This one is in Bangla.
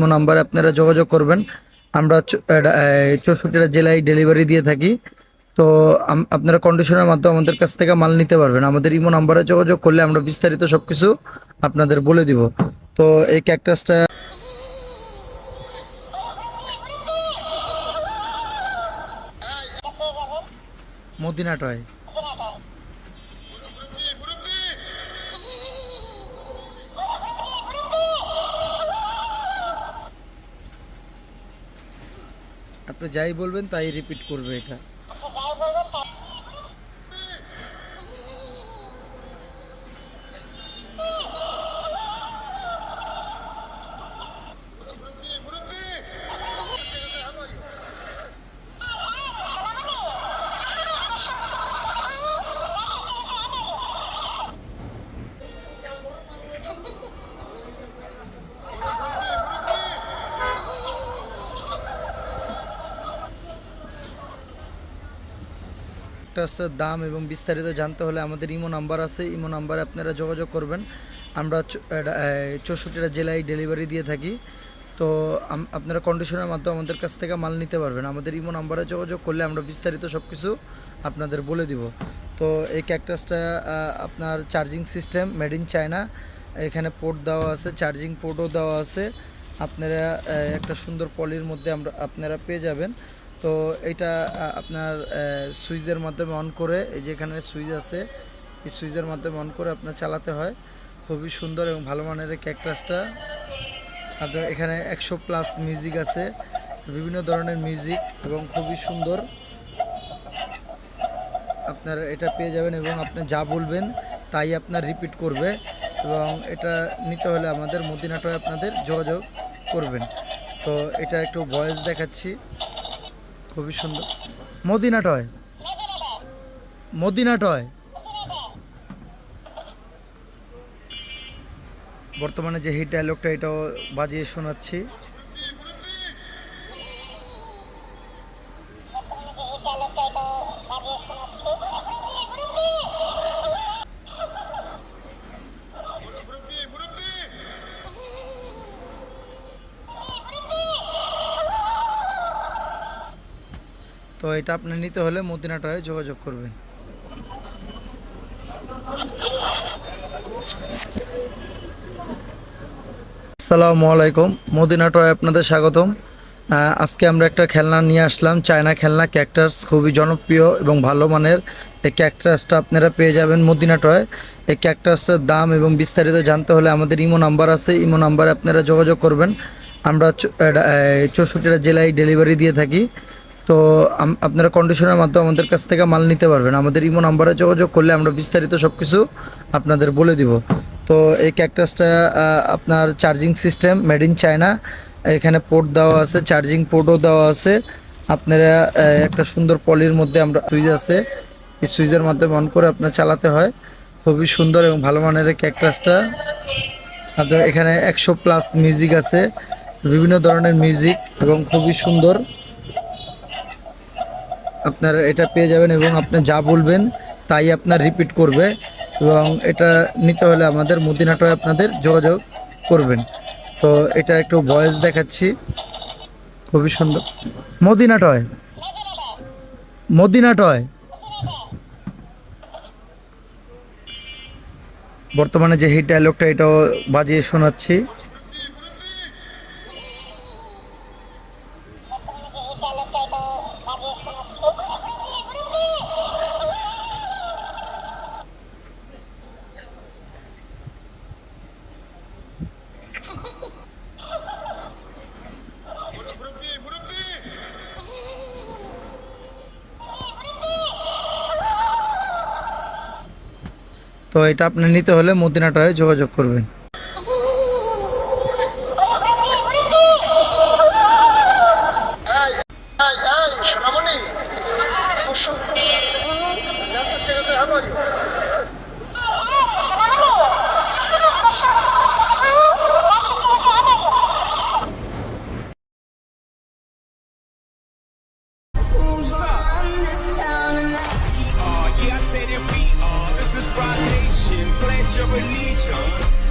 ইমো নাম্বারে আপনারা যোগাযোগ করবেন। আমরা চৌষট্টিটা জেলায় ডেলিভারি দিয়ে থাকি। তো আপনারা কন্ডিশনের মাধ্যমে আমাদের কাছ থেকে মাল নিতে পারবেন। আমাদের ইমো নাম্বারে যোগাযোগ করলে আমরা বিস্তারিত সব কিছু আপনাদের বলে দিব। তো এই ক্যাকটাসটা মদিনা আপনি যাই বলবেন তাই রিপিট করবে এটা। ট্রাক্টরসের দাম এবং বিস্তারিত জানতে হলে আমাদের ইমো নাম্বার আছে। ইমো নাম্বারে আপনারা যোগাযোগ করবেন। আমরা চৌষট্টিটা জেলায় ডেলিভারি দিয়ে থাকি। তো আপনারা কন্ডিশনের মাধ্যমে আমাদের কাছ থেকে মাল নিতে পারবেন। আমাদের ইমো নাম্বারে যোগাযোগ করলে আমরা বিস্তারিত সব কিছু আপনাদের বলে দিব। তো এই ক্যাকটাসটা আপনার charging system made in China এখানে পোর্ট দেওয়া আছে চার্জিং পোর্টও দেওয়া আছে। আপনারা একটা সুন্দর পলির মধ্যে আমরা, আপনারা পেয়ে যাবেন। তো এটা আপনার সুইচের মাধ্যমে অন করে, এই যে এখানে সুইচ আছে, এই সুইচের মাধ্যমে অন করে আপনার চালাতে হয়। খুবই সুন্দর এবং ভালো মানের ক্যাকটাসটা। আপনার এখানে একশো প্লাস মিউজিক আছে, বিভিন্ন ধরনের মিউজিক এবং খুবই সুন্দর। আপনার এটা পেয়ে যাবেন এবং আপনি যা বলবেন তাই আপনার রিপিট করবে এবং এটা নিতে হলে আমাদের মদিনাটয় আপনাদের যোগাযোগ করবেন। তো এটা একটু ভয়েস দেখাচ্ছি। খুবই সুন্দর। Madina toy. Madina toy. বর্তমানে যে হিট লোকটা এটাও বাজিয়ে শোনাচ্ছি। তো এটা আপনি নিতে হলে মদিনা মদিনাটয়ে যোগাযোগ করবেন। আসসালামু আলাইকুম মদিনাটয় আপনাদের স্বাগতম। আজকে আমরা একটা খেলনা নিয়ে আসলাম, চায়না খেলনা ক্যাকটাস, খুবই জনপ্রিয় এবং ভালো মানের। এই ক্যাকটাসটা আপনারা পেয়ে যাবেন মদিনাটয় এই ক্যাকটাসের দাম এবং বিস্তারিত জানতে হলে আমাদের ইমো নাম্বার আছে, ইমো নাম্বারে আপনারা যোগাযোগ করবেন। আমরা চৌষট্টিটা জেলায় ডেলিভারি দিয়ে থাকি। তো আপনারা কন্ডিশনের মাধ্যমে আমাদের কাছ থেকে মাল নিতে পারবেন। আমাদের ইমো নাম্বারে যোগাযোগ করলে আমরা বিস্তারিত সব কিছু আপনাদের বলে দিব। তো এই ক্যাকটাসটা আপনার charging system made in China এখানে পোর্ট দেওয়া আছে চার্জিং পোর্টও দেওয়া আছে। আপনারা একটা সুন্দর পলির মধ্যে আমরা সুইচ আছে। এই সুইচের মাধ্যমে অন করে আপনার চালাতে হয়। খুবই সুন্দর এবং ভালো মানের ক্যাকটাসটা আপনার এখানে একশো প্লাস মিউজিক আছে। বিভিন্ন ধরনের মিউজিক এবং খুবই সুন্দর। আপনার এটা পেয়ে যাবেন এবং আপনি যা বলবেন তাই আপনার রিপিট করবে এবং এটা নিতে হলে আমাদের মদিনাটয় আপনাদের যোগাযোগ করবেন। তো এটা একটু ভয়েস দেখাচ্ছি। খুবই সুন্দর। মদিনাটয়। মদিনাটয়। বর্তমানে যে হিট ডায়লগটা এটাও বাজিয়ে শোনাচ্ছি। তো এটা আপনি নিতে হলে মদিনা ট্রাভেল যোগাযোগ করবেন Yeah, I said it, we are, This is right. Pledge of Allegiance